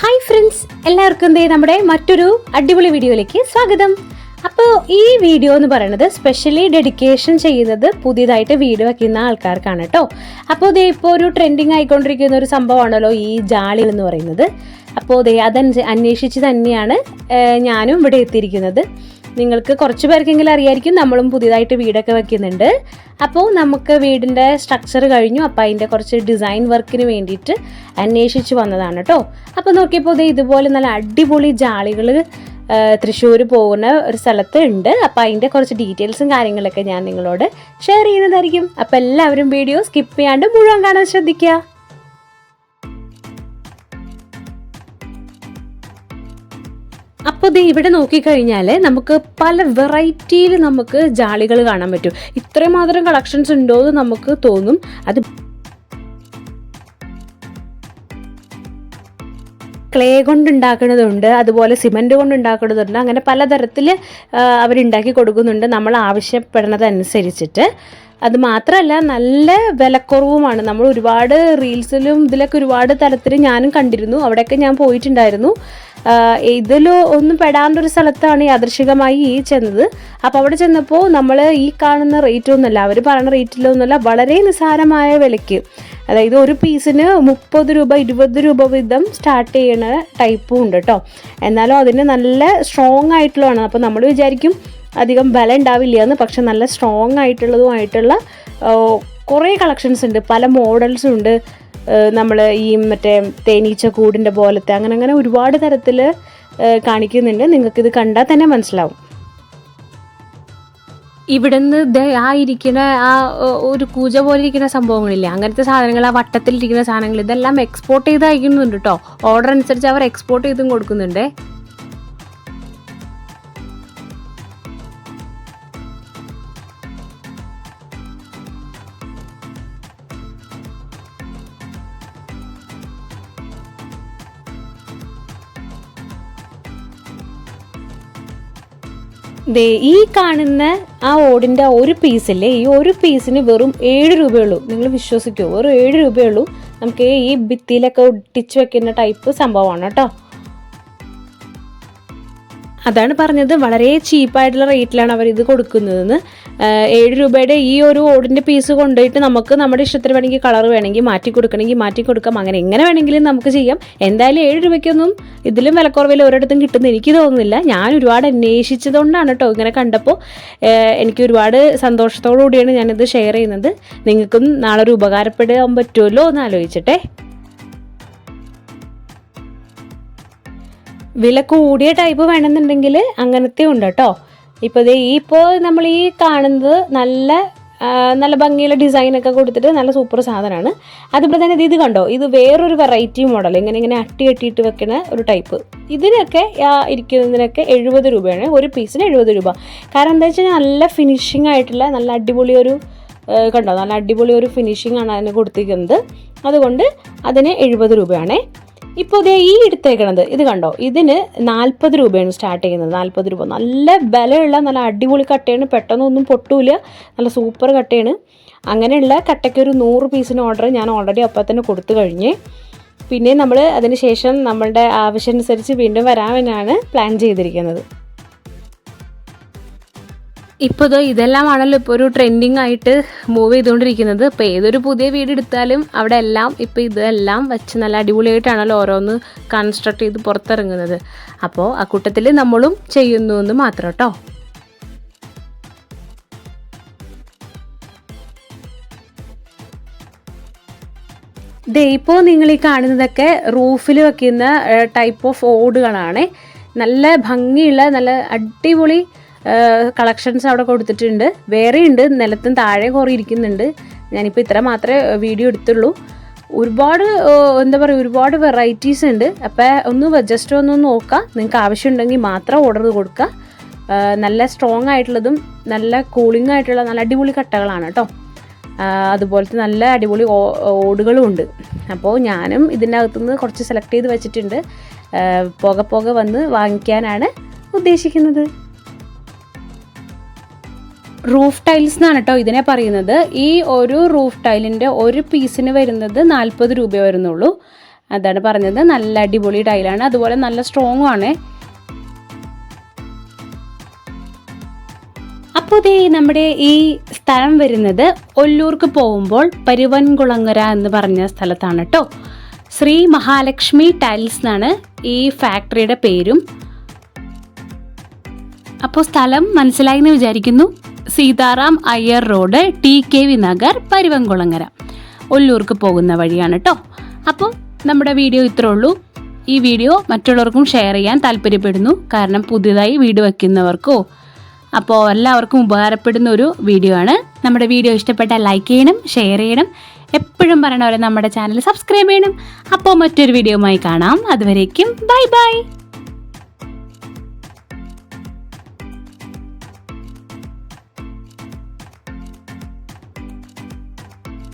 Hi friends എല്ലാവർക്കും ദേ നമ്മുടെ മറ്റൊരു അടിപൊളി വീഡിയോയിലേക്ക് സ്വാഗതം. അപ്പോൾ ഈ വീഡിയോ എന്ന് പറയുന്നത് സ്പെഷ്യലി ഡെഡിക്കേഷൻ ചെയ്യുന്നത് പുതിയതായിട്ട് വീട് വയ്ക്കുന്ന ആൾക്കാർക്കാണ് കേട്ടോ അപ്പോൾ ദേ ഇപ്പോൾ ഒരു ട്രെൻഡിങ് ആയിക്കൊണ്ടിരിക്കുന്ന ഒരു സംഭവമാണല്ലോ ഈ ജാളി എന്ന് പറയുന്നത്. അപ്പോൾ ദേ അതനുസരിച്ച് അന്വേഷിച്ച് തന്നെയാണ് ഞാനും ഇവിടെ എത്തിയിരിക്കുന്നത്. നിങ്ങൾക്ക് കുറച്ച് പേർക്കെങ്കിലും അറിയായിരിക്കും നമ്മളും പുതിയതായിട്ട് വീടൊക്കെ വെക്കുന്നുണ്ട്. അപ്പോൾ നമുക്ക് വീടിന്റെ സ്ട്രക്ചർ കഴിഞ്ഞു. അപ്പോൾ അതിന്റെ കുറച്ച് ഡിസൈൻ വർക്കിന് വേണ്ടിയിട്ട് അന്വേഷിച്ച് വന്നതാണ് കേട്ടോ അപ്പോൾ നോക്കിയപ്പോൾ ഇത് ഇതുപോലെ നല്ല അടിപൊളി ജാളികൾ തൃശ്ശൂർ പോകുന്ന ഒരു സ്ഥലത്ത് ഉണ്ട്. അപ്പോൾ അതിന്റെ കുറച്ച് ഡീറ്റെയിൽസും കാര്യങ്ങളൊക്കെ ഞാൻ നിങ്ങളോട് ഷെയർ ചെയ്യുന്നതായിരിക്കും. അപ്പോൾ എല്ലാവരും വീഡിയോ സ്കിപ്പ് ചെയ്യാണ്ട് മുഴുവൻ കാണാൻ ശ്രദ്ധിക്കുക. അപ്പോൾ ദേ ഇവിടെ നോക്കിക്കഴിഞ്ഞാൽ നമുക്ക് പല വെറൈറ്റിയിൽ നമുക്ക് ജാളികൾ കാണാൻ പറ്റും. ഇത്രമാത്രം കളക്ഷൻസ് ഉണ്ടോ എന്ന് നമുക്ക് തോന്നും. അത് ക്ലേ കൊണ്ടുണ്ടാക്കുന്നതുണ്ട് അതുപോലെ സിമന്റ് കൊണ്ടുണ്ടാക്കുന്നതുണ്ട് അങ്ങനെ പലതരത്തിൽ അവരുണ്ടാക്കി കൊടുക്കുന്നുണ്ട് നമ്മൾ ആവശ്യപ്പെടുന്നതനുസരിച്ചിട്ട് അത് മാത്രമല്ല നല്ല വിലക്കുറവുമാണ്. നമ്മൾ ഒരുപാട് റീൽസിലും ഇതിലൊക്കെ ഒരുപാട് തരത്തിൽ ഞാനും കണ്ടിരുന്നു. അവിടെയൊക്കെ ഞാൻ പോയിട്ടുണ്ടായിരുന്നു. ഇതിൽ ഒന്നും പെടാണ്ടൊരു സ്ഥലത്താണ് യാദൃശികമായി ഈ ചെന്നത്. അപ്പോൾ അവിടെ ചെന്നപ്പോൾ നമ്മൾ ഈ കാണുന്ന റേറ്റ് ഒന്നുമല്ല അവർ പറയുന്ന റേറ്റിലൊന്നുമല്ല വളരെ നിസ്സാരമായ വിലയ്ക്ക്. അതായത് ഒരു പീസിന് മുപ്പത് രൂപ ഇരുപത് രൂപ വീതം സ്റ്റാർട്ട് ചെയ്യണ ടൈപ്പും ഉണ്ട് കേട്ടോ എന്നാലും അതിന് നല്ല സ്ട്രോങ് ആയിട്ടുള്ളതാണ്. അപ്പോൾ നമ്മൾ വിചാരിക്കും അധികം ബലം ഉണ്ടാവില്ല എന്ന് പക്ഷെ നല്ല സ്ട്രോങ് ആയിട്ടുള്ളതുമായിട്ടുള്ള കുറേ കളക്ഷൻസ് ഉണ്ട്. പല മോഡൽസും ഉണ്ട്. നമ്മൾ ഈ മറ്റേ തേനീച്ച കൂടിന്റെ പോലത്തെ അങ്ങനെ അങ്ങനെ ഒരുപാട് തരത്തിൽ കാണിക്കുന്നുണ്ട്. നിങ്ങൾക്കിത് കണ്ടാൽ തന്നെ മനസ്സിലാവും. ഇവിടുന്ന് ആ ഇരിക്കുന്ന ആ ഒരു കൂജ പോലെ ഇരിക്കുന്ന സംഭവങ്ങളില്ലേ? അങ്ങനത്തെ സാധനങ്ങൾ ആ വട്ടത്തിലിരിക്കുന്ന സാധനങ്ങൾ ഇതെല്ലാം എക്സ്പോർട്ട് ചെയ്ത് അയക്കുന്നുണ്ട് കേട്ടോ ഓർഡർ അനുസരിച്ച് അവർ എക്സ്പോർട്ട് ചെയ്തും കൊടുക്കുന്നുണ്ട്. ദേ ഈ കാണുന്ന ആ ഓടിന്റെ ഒരു പീസില്ലേ ഈ ഒരു പീസിന് വെറും ഏഴ് രൂപയുള്ളൂ. നിങ്ങൾ വിശ്വസിക്കുമോ വെറും ഏഴ് രൂപയുള്ളൂ. നമുക്ക് ഈ ഭിത്തിയിലൊക്കെ ഒട്ടിച്ച് വെക്കുന്ന ടൈപ്പ് സംഭവമാണ് കേട്ടോ. അതാണ് പറഞ്ഞത്. വളരെ ചീപ്പായിട്ടുള്ള റേറ്റിലാണ് അവർ ഇത് കൊടുക്കുന്നതെന്ന്. ഏഴ് രൂപയുടെ ഈ ഒരു ഓടിന്റെ പീസ് കൊണ്ടുപോയിട്ട് നമുക്ക് നമ്മുടെ ഇഷ്ടത്തിന് വേണമെങ്കിൽ കളർ വേണമെങ്കിൽ മാറ്റി കൊടുക്കണമെങ്കിൽ മാറ്റി കൊടുക്കാം. അങ്ങനെ എങ്ങനെ വേണമെങ്കിലും നമുക്ക് ചെയ്യാം. എന്തായാലും ഏഴ് രൂപയ്ക്കൊന്നും ഇതിലും വിലക്കുറവിൽ ഒരിടത്തും കിട്ടുന്ന എനിക്ക് തോന്നുന്നില്ല. ഞാൻ ഒരുപാട് അന്വേഷിച്ചതുകൊണ്ടാണ് കേട്ടോ ഇങ്ങനെ കണ്ടപ്പോൾ. എനിക്ക് ഒരുപാട് സന്തോഷത്തോടു കൂടിയാണ് ഞാനിത് ഷെയർ ചെയ്യുന്നത്. നിങ്ങൾക്കും നാളെ ഒരു ഉപകാരപ്പെടാൻ പറ്റുമല്ലോ എന്ന് ആലോചിച്ചിട്ടെ. വില കൂടിയ ടൈപ്പ് വേണമെന്നുണ്ടെങ്കിൽ അങ്ങനത്തെ ഉണ്ട് കേട്ടോ. ഇപ്പോൾ ഇത് ഈ ഇപ്പോൾ നമ്മൾ ഈ കാണുന്നത് നല്ല നല്ല ഭംഗിയുള്ള ഡിസൈനൊക്കെ കൊടുത്തിട്ട് നല്ല സൂപ്പർ സാധനമാണ്. അതുപോലെ തന്നെ ഇത് കണ്ടോ? ഇത് വേറൊരു വെറൈറ്റി മോഡൽ ഇങ്ങനെ ഇങ്ങനെ അട്ടി അട്ടിയിട്ട് വെക്കുന്ന ഒരു ടൈപ്പ് ഇതിനൊക്കെ ഇരിക്കുന്നതിനൊക്കെ എഴുപത് രൂപയാണ്. ഒരു പീസിന് എഴുപത് രൂപ. കാരണം എന്താ വെച്ചാൽ നല്ല ഫിനിഷിംഗ് ആയിട്ടുള്ള നല്ല അടിപൊളി ഒരു കണ്ടോ? നല്ല അടിപൊളി ഒരു ഫിനിഷിംഗ് ആണ് അതിന് കൊടുത്തിരിക്കുന്നത്. അതുകൊണ്ട് അതിന് എഴുപത് രൂപയാണേ. ഇപ്പോൾ ദേ ഈ എടുത്തേക്കണത് ഇത് കണ്ടോ? ഇതിന് നാൽപ്പത് രൂപയാണ് സ്റ്റാർട്ട് ചെയ്യുന്നത് നാൽപ്പത് രൂപ. നല്ല ബലമുള്ള നല്ല അടിപൊളി കട്ടയാണ്. പെട്ടെന്നൊന്നും പൊട്ടൂല. നല്ല സൂപ്പർ കട്ടയാണ്. അങ്ങനെയുള്ള കട്ടയ്ക്ക് ഒരു നൂറ് പീസിന് ഓർഡർ ഞാൻ ഓൾറെഡി അപ്പം തന്നെ കൊടുത്തു കഴിഞ്ഞേ. പിന്നെ നമ്മൾ അതിന് ശേഷം നമ്മളുടെ ആവശ്യമനുസരിച്ച് വീണ്ടും വരാമെന്നാണ് പ്ലാൻ ചെയ്തിരിക്കുന്നത്. ഇപ്പോൾ ഇതോ ഇതെല്ലാമാണല്ലോ ഇപ്പോൾ ഒരു ട്രെൻഡിങ് ആയിട്ട് മൂവ് ചെയ്തുകൊണ്ടിരിക്കുന്നത് ഇപ്പം ഏതൊരു പുതിയ വീട് എടുത്താലും അവിടെ എല്ലാം ഇപ്പോൾ ഇതെല്ലാം വെച്ച് നല്ല അടിപൊളിയായിട്ടാണല്ലോ ഓരോന്ന് കൺസ്ട്രക്ട് ചെയ്ത് പുറത്തിറങ്ങുന്നത്. അപ്പോൾ ആ കൂട്ടത്തിൽ നമ്മളും ചെയ്യുന്നു എന്ന് മാത്രം കേട്ടോ ദേ ഇപ്പോൾ നിങ്ങൾ ഈ കാണുന്നതൊക്കെ റൂഫിൽ വെക്കുന്ന ടൈപ്പ് ഓഫ് ഓടുകളാണ്. നല്ല ഭംഗിയുള്ള നല്ല അടിപൊളി കളക്ഷൻസ് അവിടെ കൊടുത്തിട്ടുണ്ട്. വേറെ ഉണ്ട്. നിലത്തും താഴെ കുറേ ഇരിക്കുന്നുണ്ട്. ഞാനിപ്പോൾ ഇത്ര മാത്രമേ വീഡിയോ എടുത്തുള്ളൂ. ഒരുപാട് എന്താ പറയുക ഒരുപാട് വെറൈറ്റീസ് ഉണ്ട്. അപ്പോൾ ഒന്ന് ജസ്റ്റ് ഒന്ന് നോക്കുക നിങ്ങൾക്ക് ആവശ്യമുണ്ടെങ്കിൽ മാത്രം ഓർഡർ കൊടുക്കുക. നല്ല സ്ട്രോങ് ആയിട്ടുള്ളതും നല്ല കൂളിംഗ് ആയിട്ടുള്ള നല്ല അടിപൊളി കട്ടകളാണ് കേട്ടോ. അതുപോലത്തെ നല്ല അടിപൊളി ഓടുകളും ഉണ്ട്. അപ്പോൾ ഞാനും ഇതിന്റെ അകത്തുനിന്ന് കുറച്ച് സെലക്ട് ചെയ്ത് വെച്ചിട്ടുണ്ട്. പോകെ പോകെ വന്ന് വാങ്ങിക്കാനാണ് ഉദ്ദേശിക്കുന്നത്. റൂഫ് ടൈൽസ് എന്നാണ് കേട്ടോ ഇതിനെ പറയുന്നത്. ഈ ഒരു റൂഫ് ടൈലിന്റെ ഒരു പീസിന് വരുന്നത് നാൽപ്പത് രൂപ വരുന്നുള്ളൂ. അതാണ് പറഞ്ഞത്. നല്ല അടിപൊളി ടൈലാണ് അതുപോലെ നല്ല സ്ട്രോങ്ങും ആണ്. അപ്പോൾ ഇതേ നമ്മുടെ ഈ സ്ഥലം വരുന്നത് ഒല്ലൂർക്ക് പോകുമ്പോൾ പരുവൻകുളങ്ങര എന്ന് പറഞ്ഞ സ്ഥലത്താണ് കേട്ടോ ശ്രീ മഹാലക്ഷ്മി ടൈൽസ് എന്നാണ് ഈ ഫാക്ടറിയുടെ പേരും. അപ്പോൾ സ്ഥലം മനസ്സിലായി എന്ന് വിചാരിക്കുന്നു. Sitaram Iyer road T K V Nagar Paruvankulangara ഒല്ലൂർക്ക് പോകുന്ന വഴിയാണ് കേട്ടോ അപ്പോൾ നമ്മുടെ വീഡിയോ ഇത്രേ ഉള്ളൂ. ഈ വീഡിയോ മറ്റുള്ളവർക്കും ഷെയർ ചെയ്യാൻ താല്പര്യപ്പെടുന്നു. കാരണം പുതിയതായി വീട് വയ്ക്കുന്നവർക്കോ അപ്പോൾ എല്ലാവർക്കും ഉപകാരപ്പെടുന്ന ഒരു വീഡിയോ ആണ്. നമ്മുടെ വീഡിയോ ഇഷ്ടപ്പെട്ടാൽ ലൈക്ക് ചെയ്യണം ഷെയർ ചെയ്യണം. എപ്പോഴും പറയണ പോലെ നമ്മുടെ ചാനൽ സബ്സ്ക്രൈബ് ചെയ്യണം. അപ്പോൾ മറ്റൊരു വീഡിയോയുമായി കാണാം. അതുവരേക്കും ബൈ ബൈ.